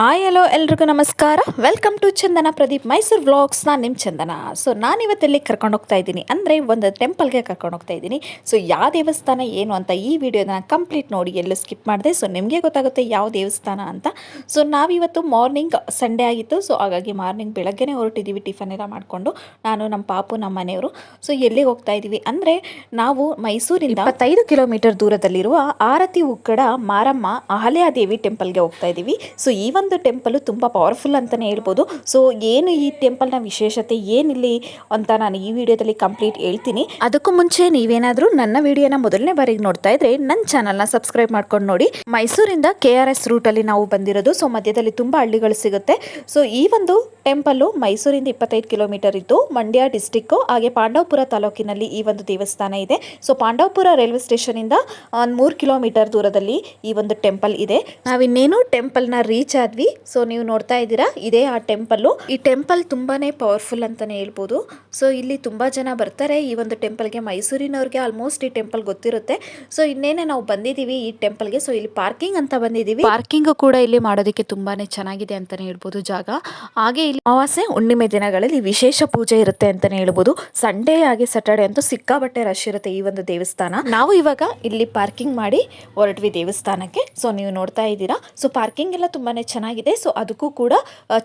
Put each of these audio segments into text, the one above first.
Hi hello ಎಲ್ರಿಗೂ ನಮಸ್ಕಾರ. Welcome to Chandana Pradeep Mysore vlogs ನಾನು ನಿಮ್ಮ ಚಂದನ. ಸೊ ನಾನಿವತ್ತೆಲ್ಲಿ ಕರ್ಕೊಂಡು ಹೋಗ್ತಾ ಇದ್ದೀನಿ. ಅಂದರೆ ಒಂದು ಟೆಂಪಲ್ಗೆ ಕರ್ಕೊಂಡು ಹೋಗ್ತಾ ಇದ್ದೀನಿ. ಸೊ ಯಾವ ದೇವಸ್ಥಾನ ಏನು ಅಂತ ಈ ವಿಡಿಯೋನ ಕಂಪ್ಲೀಟ್ ನೋಡಿ ಎಲ್ಲೂ ಸ್ಕಿಪ್ ಮಾಡಿದೆ. ಸೊ ನಿಮಗೆ ಗೊತ್ತಾಗುತ್ತೆ ಯಾವ ದೇವಸ್ಥಾನ ಅಂತ. ಸೊ ನಾವಿವತ್ತು ಮಾರ್ನಿಂಗ್ ಸಂಡೇ ಆಗಿತ್ತು. ಸೊ ಹಾಗಾಗಿ ಮಾರ್ನಿಂಗ್ ಬೆಳಗ್ಗೆನೇ ಹೊರಟಿದ್ದೀವಿ ಟಿಫನ್ ಎಲ್ಲ ಮಾಡಿಕೊಂಡು. ನಾನು ನಮ್ಮ ಪಾಪು ನಮ್ಮ ಮನೆಯವರು. ಸೊ ಎಲ್ಲಿಗೆ ಹೋಗ್ತಾ ಇದ್ದೀವಿ ಅಂದರೆ ನಾವು ಮೈಸೂರಿಂದ ಇಪ್ಪತ್ತೈದು ಕಿಲೋಮೀಟರ್ ದೂರದಲ್ಲಿರುವ ಆರತಿ ಉಕ್ಕಡ ಮಾರಮ್ಮ ಅಹಲ್ಯಾದೇವಿ ಟೆಂಪಲ್ಗೆ ಹೋಗ್ತಾ ಇದ್ದೀವಿ. ಸೊ ಈ ಒಂದು ಟೆಂಪಲು ತುಂಬ ಪವರ್ಫುಲ್ ಅಂತಲೇ ಹೇಳ್ಬೋದು. ಸೊ ಏನು ಈ ಟೆಂಪಲ್ನ ವಿಶೇಷತೆ, ಏನಿಲ್ಲಿ ಅಂತ ನಾನು ಈ ವಿಡಿಯೋದಲ್ಲಿ ಕಂಪ್ಲೀಟ್ ಹೇಳ್ತೀನಿ. ಅದಕ್ಕೂ ಮುಂಚೆ ನೀವೇನಾದರೂ ನನ್ನ ವಿಡಿಯೋನ ಮೊದಲನೇ ಬಾರಿಗೆ ನೋಡ್ತಾ ಇದ್ರೆ ನನ್ನ ಚಾನಲ್ನ ಸಬ್ಸ್ಕ್ರೈಬ್ ಮಾಡ್ಕೊಂಡು ನೋಡಿ. ಮೈಸೂರಿಂದ ಕೆ ಆರ್ ಎಸ್ ರೂಟಲ್ಲಿ ನಾವು ಬಂದಿರೋದು ಸೊ ಮಧ್ಯದಲ್ಲಿ ತುಂಬ ಹಳ್ಳಿಗಳು ಸಿಗುತ್ತೆ. ಸೊ ಈ ಒಂದು ಟೆಂಪಲ್ಲು ಮೈಸೂರಿಂದ ಇಪ್ಪತ್ತೈದು ಕಿಲೋಮೀಟರ್ ಇದ್ದು, ಮಂಡ್ಯ ಡಿಸ್ಟಿಕ್ಕು ಹಾಗೆ ಪಾಂಡವಪುರ ತಾಲೂಕಿನಲ್ಲಿ ಈ ಒಂದು ದೇವಸ್ಥಾನ ಇದೆ. ಸೊ ಪಾಂಡವಪುರ ರೈಲ್ವೆ ಸ್ಟೇಷನಿಂದ ಒಂದು ಮೂರು ಕಿಲೋಮೀಟರ್ ದೂರದಲ್ಲಿ ಈ ಒಂದು ಟೆಂಪಲ್ ಇದೆ. ನಾವಿನ್ನೇನು ಟೆಂಪಲ್ನ ರೀಚ್ ಆದ್ವಿ ಸೊ ನೀವು ನೋಡ್ತಾ ಇದ್ದೀರಾ, ಇದೇ ಆ ಟೆಂಪಲ್ಲು ಈ ಟೆಂಪಲ್ ತುಂಬಾನೇ ಪವರ್ಫುಲ್ ಅಂತಾನೆ ಹೇಳ್ಬೋದು. ಸೊ ಇಲ್ಲಿ ತುಂಬಾ ಜನ ಬರ್ತಾರೆ. ಈ ಒಂದು ಟೆಂಪಲ್ಗೆ ಮೈಸೂರಿನವ್ರಿಗೆ ಆಲ್ಮೋಸ್ಟ್ ಈ ಟೆಂಪಲ್ ಗೊತ್ತಿರುತ್ತೆ. ಸೊ ಇನ್ನೇನೆ ನಾವು ಬಂದಿದ್ದೀವಿ ಈ ಟೆಂಪಲ್ಗೆ ಸೊ ಇಲ್ಲಿ ಪಾರ್ಕಿಂಗ್ ಅಂತ ಬಂದಿದ್ದೀವಿ. ಪಾರ್ಕಿಂಗ್ ಕೂಡ ಇಲ್ಲಿ ಮಾಡೋದಕ್ಕೆ ತುಂಬಾನೇ ಚೆನ್ನಾಗಿದೆ ಅಂತಾನೆ ಹೇಳ್ಬೋದು ಜಾಗ. ಹಾಗೆ ಇಲ್ಲಿ ಅಮಾವಾಸ್ಯೆ, ಹುಣ್ಣಿಮೆ ದಿನಗಳಲ್ಲಿ ವಿಶೇಷ ಪೂಜೆ ಇರುತ್ತೆ ಅಂತಾನೆ ಹೇಳ್ಬೋದು. ಸಂಡೇ ಹಾಗೆ ಸ್ಯಾಟರ್ಡೆ ಅಂತೂ ಸಿಕ್ಕಾಬಟ್ಟೆ ರಶ್ ಇರುತ್ತೆ ಈ ಒಂದು ದೇವಸ್ಥಾನ. ನಾವು ಇವಾಗ ಇಲ್ಲಿ ಪಾರ್ಕಿಂಗ್ ಮಾಡಿ ಹೊರಟ್ವಿ ದೇವಸ್ಥಾನಕ್ಕೆ. ಸೊ ನೀವು ನೋಡ್ತಾ ಇದ್ದೀರಾ. ಸೊ ಪಾರ್ಕಿಂಗ್ ಎಲ್ಲ ತುಂಬಾನೇ ಚೆನ್ನಾಗಿದೆ. ಸೊ ಅದಕ್ಕೂ ಕೂಡ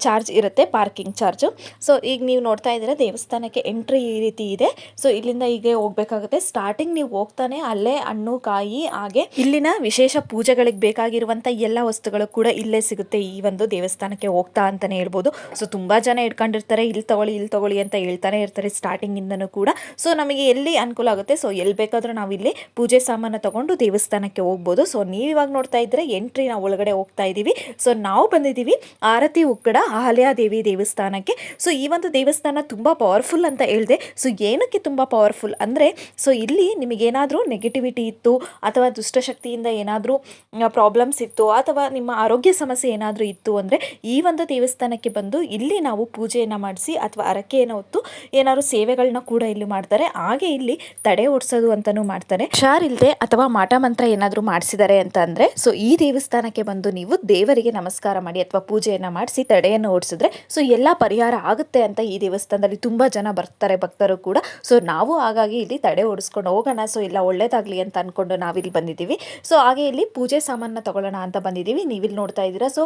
ಚಾರ್ಜ್ ಇರುತ್ತೆ ಪಾರ್ಕಿಂಗ್ ಚಾರ್ಜು ಸೊ ಈಗ ನೀವು ನೋಡ್ತಾ ಇದ್ದೀರಾ, ದೇವಸ್ಥಾನಕ್ಕೆ ಎಂಟ್ರಿ ಈ ರೀತಿ ಇದೆ. ಸೊ ಇಲ್ಲಿಂದ ಹೀಗೆ ಹೋಗ್ಬೇಕಾಗುತ್ತೆ. ಸ್ಟಾರ್ಟಿಂಗ್ ನೀವು ಹೋಗ್ತಾನೆ, ಅಲ್ಲೇ ಹಣ್ಣು, ಕಾಯಿ, ಹಾಗೆ ಇಲ್ಲಿನ ವಿಶೇಷ ಪೂಜೆಗಳಿಗೆ ಬೇಕಾಗಿರುವಂಥ ಎಲ್ಲ ವಸ್ತುಗಳು ಕೂಡ ಇಲ್ಲೇ ಸಿಗುತ್ತೆ ಈ ಒಂದು ದೇವಸ್ಥಾನಕ್ಕೆ ಹೋಗ್ತಾ ಅಂತಾನೆ ಹೇಳ್ಬೋದು. ಸೊ ತುಂಬಾ ಜನ ಇಟ್ಕೊಂಡಿರ್ತಾರೆ, ಇಲ್ಲಿ ತಗೊಳ್ಳಿ ಇಲ್ಲಿ ತಗೊಳ್ಳಿ ಅಂತ ಹೇಳ್ತಾನೆ ಇರ್ತಾರೆ ಸ್ಟಾರ್ಟಿಂಗ್ ಇಂದನೂ ಕೂಡ. ಸೊ ನಮಗೆ ಎಲ್ಲಿ ಅನುಕೂಲ ಆಗುತ್ತೆ? ಸೊ ಎಲ್ಲಿ ಬೇಕಾದರೂ ನಾವು ಇಲ್ಲಿ ಪೂಜೆ ಸಾಮಾನು ತಗೊಂಡು ದೇವಸ್ಥಾನಕ್ಕೆ ಹೋಗ್ಬೋದು. ಸೊ ನೀವು ಇವಾಗ ನೋಡ್ತಾ ಇದ್ರೆ ಎಂಟ್ರಿ ನಾವು ಒಳಗಡೆ ಹೋಗ್ತಾ ಇದ್ದೀವಿ ಸೊ ನಾವು ಬಂದಿದ್ದೀವಿ. ಆರತಿ ಉಕ್ಕಡ ಅಹಲ್ಯಾದೇವಿ ದೇವಸ್ಥಾನಕ್ಕೆ. ಸೊ ಈ ಒಂದು ದೇವಸ್ಥಾನ ತುಂಬ ಪವರ್ಫುಲ್ ಅಂತ ಹೇಳಿದೆ. ಸೊ ಏನಕ್ಕೆ ತುಂಬ ಪವರ್ಫುಲ್ ಅಂದರೆ ಸೊ ಇಲ್ಲಿ ನಿಮಗೇನಾದರೂ ನೆಗೆಟಿವಿಟಿ ಇತ್ತು, ಅಥವಾ ದುಷ್ಟಶಕ್ತಿಯಿಂದ ಏನಾದರೂ ಪ್ರಾಬ್ಲಮ್ಸ್ ಇತ್ತು, ಅಥವಾ ನಿಮ್ಮ ಆರೋಗ್ಯ ಸಮಸ್ಯೆ ಏನಾದರೂ ಇತ್ತು ಅಂದರೆ, ಈ ಒಂದು ದೇವಸ್ಥಾನಕ್ಕೆ ಬಂದು ಇಲ್ಲಿ ನಾವು ಪೂಜೆಯನ್ನು ಮಾಡಿಸಿ, ಅಥವಾ ಅರಕೆಯನ್ನು ಹೊತ್ತು ಏನಾದ್ರು ಸೇವೆಗಳನ್ನ ಕೂಡ ಇಲ್ಲಿ ಮಾಡ್ತಾರೆ. ಹಾಗೆ ಇಲ್ಲಿ ತಡೆ ಓಡಿಸೋದು ಅಂತಲೂ ಮಾಡ್ತಾರೆ. ಶಾರ್ ಇಲ್ಲದೆ ಅಥವಾ ಮಾಟ ಮಂತ್ರ ಏನಾದರೂ ಮಾಡಿಸಿದ್ದಾರೆ ಅಂತ ಅಂದರೆ ಸೊ ಈ ದೇವಸ್ಥಾನಕ್ಕೆ ಬಂದು ನೀವು ದೇವರಿಗೆ ನಮಸ್ಕಾರ ಮಾಡಿ ಅಥವಾ ಪೂಜೆಯನ್ನು ಮಾಡಿಸಿ ತಡೆಯನ್ನು ಓಡಿಸಿದ್ರೆ, ಸೊ ಎಲ್ಲ ಪರಿಹಾರ ಆಗುತ್ತೆ ಅಂತ ಈ ದೇವಸ್ಥಾನದಲ್ಲಿ ತುಂಬ ಜನ ಬರ್ತಾರೆ, ಭಕ್ತರು ಕೂಡ. ಸೊ ನಾವು ಹಾಗಾಗಿ ಇಲ್ಲಿ ತಡೆ ಓಡಿಸ್ಕೊಂಡು ಹೋಗೋಣ. ಸೊ ಎಲ್ಲ ಒಳ್ಳೇದಾಗಲಿ ಅಂತ ಅಂದ್ಕೊಂಡು ನಾವಿಲ್ಲಿ ಬಂದಿದ್ದೀವಿ. ಸೊ ಹಾಗೆ ಇಲ್ಲಿ ಪೂಜೆ ಸಾಮಾನ ತಗೊಳ್ಳೋಣ ಅಂತ ಬಂದಿದ್ದೀವಿ. ನೀವಿಲ್ಲಿ ನೋಡ್ತಾ ಇದ್ದೀರಾ. ಸೊ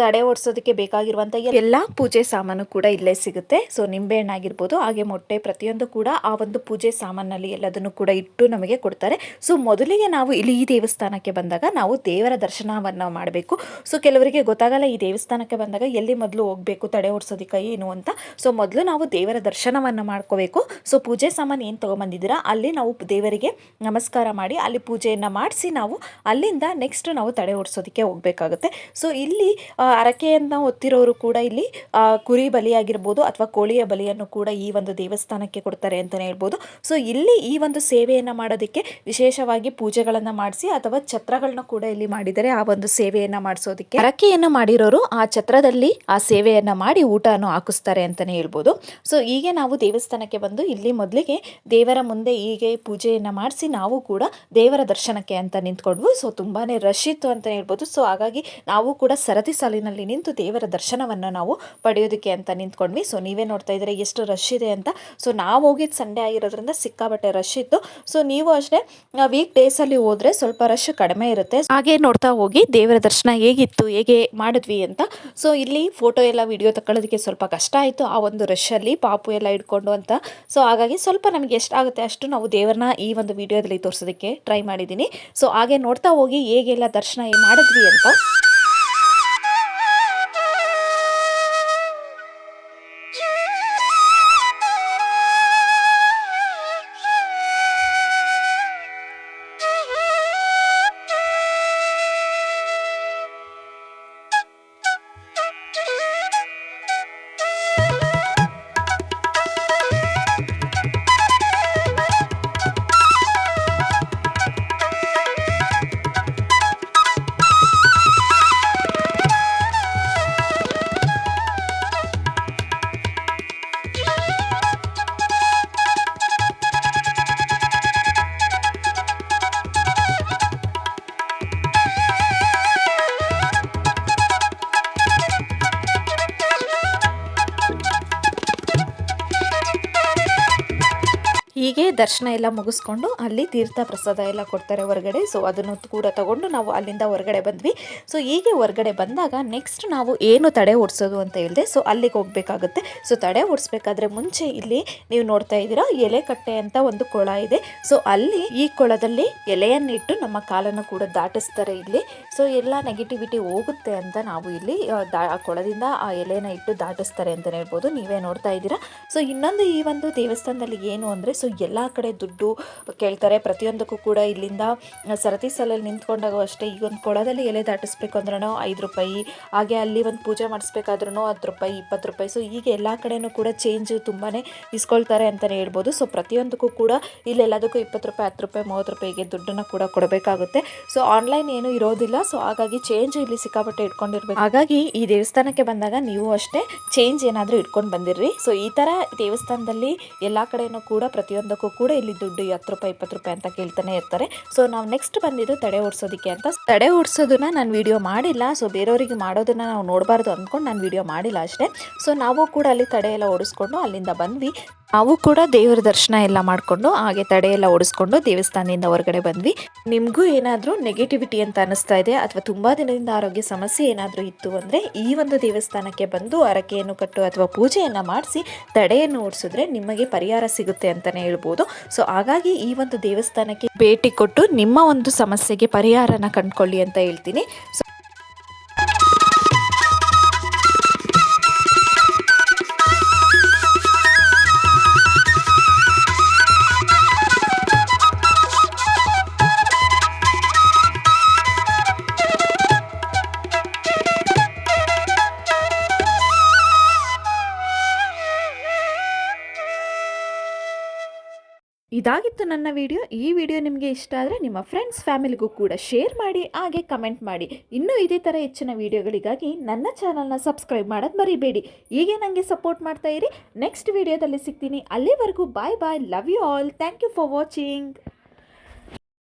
ತಡೆ ಓಡಿಸೋದಕ್ಕೆ ಬೇಕಾಗಿರುವಂಥ ಎಲ್ಲ ಪೂಜೆ ಸಾಮಾನು ಕೂಡ ಇಲ್ಲೇ ಸಿಗುತ್ತೆ. ಸೊ ನಿಂಬೆಹಣ್ಣು ಆಗಿರ್ಬೋದು, ಹಾಗೆ ಮೊಟ್ಟೆ ಪ್ರತಿಯೊಂದು ಕೂಡ ಆ ಒಂದು ಪೂಜೆ ಸಾಮಾನಲ್ಲಿ ಎಲ್ಲದನ್ನು ಕೂಡ ಇಟ್ಟು ನಮಗೆ ಕೊಡ್ತಾರೆ. ಸೊ ಮೊದಲಿಗೆ ನಾವು ಇಲ್ಲಿ ಈ ದೇವಸ್ಥಾನಕ್ಕೆ ಬಂದಾಗ ನಾವು ದೇವರ ದರ್ಶನವನ್ನು ಮಾಡಬೇಕು. ಸೊ ಕೆಲವರಿಗೆ ಗೊತ್ತಾಗಲ್ಲ ಈ ದೇವಸ್ಥಾನಕ್ಕೆ ಬಂದಾಗ ಎಲ್ಲಿ ಮೊದಲು ಹೋಗಬೇಕು, ತಡೆ ಓಡಿಸೋದಕ್ಕೆ ಏನು ಅಂತ. ಸೊ ಮೊದಲು ನಾವು ದೇವರ ದರ್ಶನವನ್ನು ಮಾಡ್ಕೋಬೇಕು. ಸೊ ಪೂಜೆ ಸಾಮಾನು ಏನು ತೊಗೊಂಬಂದಿದ್ದೀರಾ? ಅಲ್ಲಿ ನಾವು ದೇವರಿಗೆ ನಮಸ್ಕಾರ ಮಾಡಿ ಅಲ್ಲಿ ಪೂಜೆಯನ್ನು ಮಾಡಿಸಿ ನಾವು ಅಲ್ಲಿಂದ ನೆಕ್ಸ್ಟ್ ನಾವು ತಡೆ ಓಡಿಸೋದಕ್ಕೆ ಹೋಗಬೇಕಾಗುತ್ತೆ. ಸೊ ಇಲ್ಲಿ ಅರಕೆಯನ್ನು ಹೊತ್ತಿರೋರು ಕೂಡ ಇಲ್ಲಿ ಕುರಿ ಬಲಿಯಾಗಿರ್ಬೋದು ಅಥವಾ ಕೋಳಿಯ ಬಲಿಯನ್ನು ಕೂಡ ಈ ಒಂದು ದೇವಸ್ಥಾನಕ್ಕೆ ಕೊಡ್ತಾರೆ ಅಂತಲೇ ಹೇಳ್ಬೋದು. ಸೊ ಇಲ್ಲಿ ಈ ಒಂದು ಸೇವೆಯನ್ನು ಮಾಡೋದಕ್ಕೆ ವಿಶೇಷವಾಗಿ ಪೂಜೆಗಳನ್ನು ಮಾಡಿಸಿ ಅಥವಾ ಛತ್ರಗಳನ್ನ ಕೂಡ ಇಲ್ಲಿ ಮಾಡಿದರೆ ಆ ಒಂದು ಸೇವೆಯನ್ನು ಮಾಡಿಸೋದಕ್ಕೆ ಹರಕೆಯನ್ನು ಮಾಡಿರೋರು ಆ ಛತ್ರದಲ್ಲಿ ಆ ಸೇವೆಯನ್ನು ಮಾಡಿ ಊಟವನ್ನು ಹಾಕಿಸ್ತಾರೆ ಅಂತಲೇ ಹೇಳ್ಬೋದು. ಸೊ ಹೀಗೆ ನಾವು ದೇವಸ್ಥಾನಕ್ಕೆ ಬಂದು ಇಲ್ಲಿ ಮೊದಲಿಗೆ ದೇವರ ಮುಂದೆ ಹೀಗೆ ಪೂಜೆಯನ್ನು ಮಾಡಿಸಿ ನಾವು ಕೂಡ ದೇವರ ದರ್ಶನಕ್ಕೆ ಅಂತ ನಿಂತ್ಕೊಂಡ್ವು. ಸೊ ತುಂಬಾ ರಶ್ ಇತ್ತು ಅಂತ ಹೇಳ್ಬೋದು. ಸೊ ಹಾಗಾಗಿ ನಾವು ಕೂಡ ಸರತಿ ಸಾಲಿನಲ್ಲಿ ನಿಂತು ದೇವರ ದರ್ಶನವನ್ನು ನಾವು ಪಡೆಯೋದಕ್ಕೆ ಅಂತ ನಿಂತ್ಕೊಂಡ್ವಿ. ಸೊ ನೀವೇ ನೋಡ್ತಾ ಇದ್ರೆ ಎಷ್ಟು ರಶ್ ಇದೆ ಅಂತ. ಸೊ ನಾವು ಹೋಗಿದ್ದು ಸಂಡೇ ಆಗಿರೋದ್ರಿಂದ ಸಿಕ್ಕಾಬಟ್ಟೆ ರಶ್ ಇತ್ತು. ಸೊ ನೀವು ಅಷ್ಟೇ ವೀಕ್ ಡೇಸಲ್ಲಿ ಹೋದರೆ ಸ್ವಲ್ಪ ರಶ್ ಕಡಿಮೆ ಇರುತ್ತೆ. ಹಾಗೆ ನೋಡ್ತಾ ಹೋಗಿ ದೇವರ ದರ್ಶನ ಹೇಗಿತ್ತು, ಹೇಗೆ ಮಾಡಿದ್ವಿ ಅಂತ. ಸೊ ಇಲ್ಲಿ ಫೋಟೋ ಎಲ್ಲ ವಿಡಿಯೋ ತಗೊಳ್ಳೋದಕ್ಕೆ ಸ್ವಲ್ಪ ಕಷ್ಟ ಆಯಿತು. ಆ ಒಂದು ರಶಲ್ಲಿ ಪಾಪು ಎಲ್ಲ ಇಟ್ಕೊಂಡು ಅಂತ. ಸೊ ಹಾಗಾಗಿ ಸ್ವಲ್ಪ ನಮಗೆ ಎಷ್ಟಾಗುತ್ತೆ ಅಷ್ಟು ನಾವು ದೇವರನ್ನ ಈ ಒಂದು ವಿಡಿಯೋದಲ್ಲಿ ತೋರಿಸೋದಕ್ಕೆ ಟ್ರೈ ಮಾಡಿದ್ದೀನಿ ಸೊ ಹಾಗೆ ನೋಡ್ತಾ ಹೋಗಿ ಹೇಗೆಲ್ಲ ದರ್ಶನ ಮಾಡಿದ್ವಿ ಅಂತ. ಹೀಗೆ ದರ್ಶನ ಎಲ್ಲ ಮುಗಿಸ್ಕೊಂಡು ಅಲ್ಲಿ ತೀರ್ಥ ಪ್ರಸಾದ ಎಲ್ಲ ಕೊಡ್ತಾರೆ ಹೊರಗಡೆ. ಸೊ ಅದನ್ನು ಕೂಡ ತಗೊಂಡು ನಾವು ಅಲ್ಲಿಂದ ಹೊರಗಡೆ ಬಂದ್ವಿ. ಸೊ ಹೀಗೆ ಹೊರಗಡೆ ಬಂದಾಗ ನೆಕ್ಸ್ಟ್ ನಾವು ಏನು ತಡೆ ಓಡಿಸೋದು ಅಂತ ಹೇಳಿದೆ. ಸೊ ಅಲ್ಲಿಗೆ ಹೋಗಬೇಕಾಗುತ್ತೆ. ಸೊ ತಡೆ ಓಡಿಸ್ಬೇಕಾದ್ರೆ ಮುಂಚೆ ಇಲ್ಲಿ ನೀವು ನೋಡ್ತಾ ಇದ್ದೀರಾ ಎಲೆ ಕಟ್ಟೆ ಅಂತ ಒಂದು ಕೊಳ ಇದೆ. ಸೊ ಅಲ್ಲಿ ಈ ಕೊಳದಲ್ಲಿ ಎಲೆಯನ್ನಿಟ್ಟು ನಮ್ಮ ಕಾಲನ್ನು ಕೂಡ ದಾಟಿಸ್ತಾರೆ ಇಲ್ಲಿ. ಸೊ ಎಲ್ಲ ನೆಗೆಟಿವಿಟಿ ಹೋಗುತ್ತೆ ಅಂತ ನಾವು ಇಲ್ಲಿ ಆ, ಕೊಳದಿಂದ ಆ ಎಲೆನ ಇಟ್ಟು ದಾಟಿಸ್ತಾರೆ ಅಂತಲೇ ಹೇಳ್ಬೋದು. ನೀವೇ ನೋಡ್ತಾ ಇದ್ದೀರಾ. ಸೊ ಇನ್ನೊಂದು ಈ ಒಂದು ದೇವಸ್ಥಾನದಲ್ಲಿ ಏನು ಅಂದರೆ ಸೊ ಎಲ್ಲ ಕಡೆ ದುಡ್ಡು ಕೇಳ್ತಾರೆ. ಪ್ರತಿಯೊಂದಕ್ಕೂ ಕೂಡ ಇಲ್ಲಿಂದ ಸರತಿ ಸಾಲಲ್ಲಿ ನಿಂತ್ಕೊಂಡಾಗ ಅಷ್ಟೇ ಈ ಒಂದು ಕೊಳದಲ್ಲಿ ಎಲೆ ದಾಟಿಸ್ಬೇಕು ಅಂದ್ರೂ ಐದು ರೂಪಾಯಿ, ಹಾಗೆ ಅಲ್ಲಿ ಒಂದು ಪೂಜೆ ಮಾಡಿಸ್ಬೇಕಾದ್ರೂ ಹತ್ತು ರೂಪಾಯಿ, ಇಪ್ಪತ್ತು ರೂಪಾಯಿ. ಸೊ ಈಗ ಎಲ್ಲ ಕಡೆನೂ ಕೂಡ ಚೇಂಜ್ ತುಂಬಾ ಇಸ್ಕೊಳ್ತಾರೆ ಅಂತಲೇ ಹೇಳ್ಬೋದು. ಸೊ ಪ್ರತಿಯೊಂದಕ್ಕೂ ಕೂಡ ಇಲ್ಲೆಲ್ಲದಕ್ಕೂ ಇಪ್ಪತ್ತು ರೂಪಾಯಿ, ಹತ್ತು ರೂಪಾಯಿ, ಮೂವತ್ತು ರೂಪಾಯಿಗೆ ದುಡ್ಡನ್ನು ಕೂಡ ಕೊಡಬೇಕಾಗುತ್ತೆ. ಸೊ ಆನ್ಲೈನ್ ಏನು ಇರೋದಿಲ್ಲ. ಸೊ ಹಾಗಾಗಿ ಚೇಂಜ್ ಇಲ್ಲಿ ಸಿಕ್ಕಾಪಟ್ಟೆ ಇಟ್ಕೊಂಡಿರ್ಬೇಕು. ಹಾಗಾಗಿ ಈ ದೇವಸ್ಥಾನಕ್ಕೆ ಬಂದಾಗ ನೀವು ಅಷ್ಟೇ ಚೇಂಜ್ ಏನಾದರೂ ಇಟ್ಕೊಂಡು ಬಂದಿರ್ರಿ. ಸೊ ಈ ಥರ ದೇವಸ್ಥಾನದಲ್ಲಿ ಎಲ್ಲ ಕಡೆನೂ ಕೂಡ ಪ್ರತಿಯೊಂದಕ್ಕೂ ಕೂಡ ಇಲ್ಲಿ ದುಡ್ಡು ಹತ್ತು ರೂಪಾಯಿ, ಇಪ್ಪತ್ತು ರೂಪಾಯಿ ಅಂತ ಕೇಳ್ತಾನೆ ಇರ್ತಾರೆ. ಸೊ ನಾವು ನೆಕ್ಸ್ಟ್ ಬಂದಿದ್ದು ತಡೆ ಓಡಿಸೋದಕ್ಕೆ ಅಂತ. ತಡೆ ಓಡಿಸೋದನ್ನ ನಾನು ವಿಡಿಯೋ ಮಾಡಿಲ್ಲ. ಸೊ ಬೇರೆಯವರಿಗೆ ಮಾಡೋದನ್ನ ನಾವು ನೋಡಬಾರ್ದು ಅಂದ್ಕೊಂಡು ನಾನು ವಿಡಿಯೋ ಮಾಡಿಲ್ಲ ಅಷ್ಟೇ. ಸೊ ನಾವು ಕೂಡ ಅಲ್ಲಿ ತಡೆ ಎಲ್ಲ ಓಡಿಸ್ಕೊಂಡು ಅಲ್ಲಿಂದ ಬಂದ್ವಿ. ನಾವು ಕೂಡ ದೇವರ ದರ್ಶನ ಎಲ್ಲ ಮಾಡಿಕೊಂಡು, ಹಾಗೆ ತಡೆ ಎಲ್ಲ ಓಡಿಸ್ಕೊಂಡು ದೇವಸ್ಥಾನದಿಂದ ಹೊರಗಡೆ ಬಂದ್ವಿ. ನಿಮಗೂ ಏನಾದರೂ ನೆಗೆಟಿವಿಟಿ ಅಂತ ಅನಿಸ್ತಾ ಇದೆ, ಅಥವಾ ತುಂಬ ದಿನದಿಂದ ಆರೋಗ್ಯ ಸಮಸ್ಯೆ ಏನಾದರೂ ಇತ್ತು ಅಂದರೆ, ಈ ಒಂದು ದೇವಸ್ಥಾನಕ್ಕೆ ಬಂದು ಹರಕೆಯನ್ನು ಕಟ್ಟು ಅಥವಾ ಪೂಜೆಯನ್ನು ಮಾಡಿಸಿ ತಡೆಯನ್ನು ಓಡಿಸಿದ್ರೆ ನಿಮಗೆ ಪರಿಹಾರ ಸಿಗುತ್ತೆ ಅಂತಲೇ ಹೇಳ್ಬೋದು. ಸೊ ಹಾಗಾಗಿ ಈ ಒಂದು ದೇವಸ್ಥಾನಕ್ಕೆ ಭೇಟಿ ಕೊಟ್ಟು ನಿಮ್ಮ ಒಂದು ಸಮಸ್ಯೆಗೆ ಪರಿಹಾರನ ಕಂಡುಕೊಳ್ಳಿ ಅಂತ ಹೇಳ್ತೀನಿ. ಸೊ ಇದಾಗಿತ್ತು ನನ್ನ ವಿಡಿಯೋ. ಈ ವಿಡಿಯೋ ನಿಮಗೆ ಇಷ್ಟ ಆದರೆ ನಿಮ್ಮ ಫ್ರೆಂಡ್ಸ್ ಫ್ಯಾಮಿಲಿಗೂ ಕೂಡ ಶೇರ್ ಮಾಡಿ, ಹಾಗೆ ಕಮೆಂಟ್ ಮಾಡಿ. ಇನ್ನೂ ಇದೇ ಥರ ಹೆಚ್ಚಿನ ವಿಡಿಯೋಗಳಿಗಾಗಿ ನನ್ನ ಚಾನಲ್ನ ಸಬ್ಸ್ಕ್ರೈಬ್ ಮಾಡೋದು ಮರಿಬೇಡಿ. ಹೀಗೆ ನನಗೆ ಸಪೋರ್ಟ್ ಮಾಡ್ತಾ ಇರಿ. ನೆಕ್ಸ್ಟ್ ವಿಡಿಯೋದಲ್ಲಿ ಸಿಗ್ತೀನಿ. ಅಲ್ಲಿವರೆಗೂ bye bye love you all thank you for watching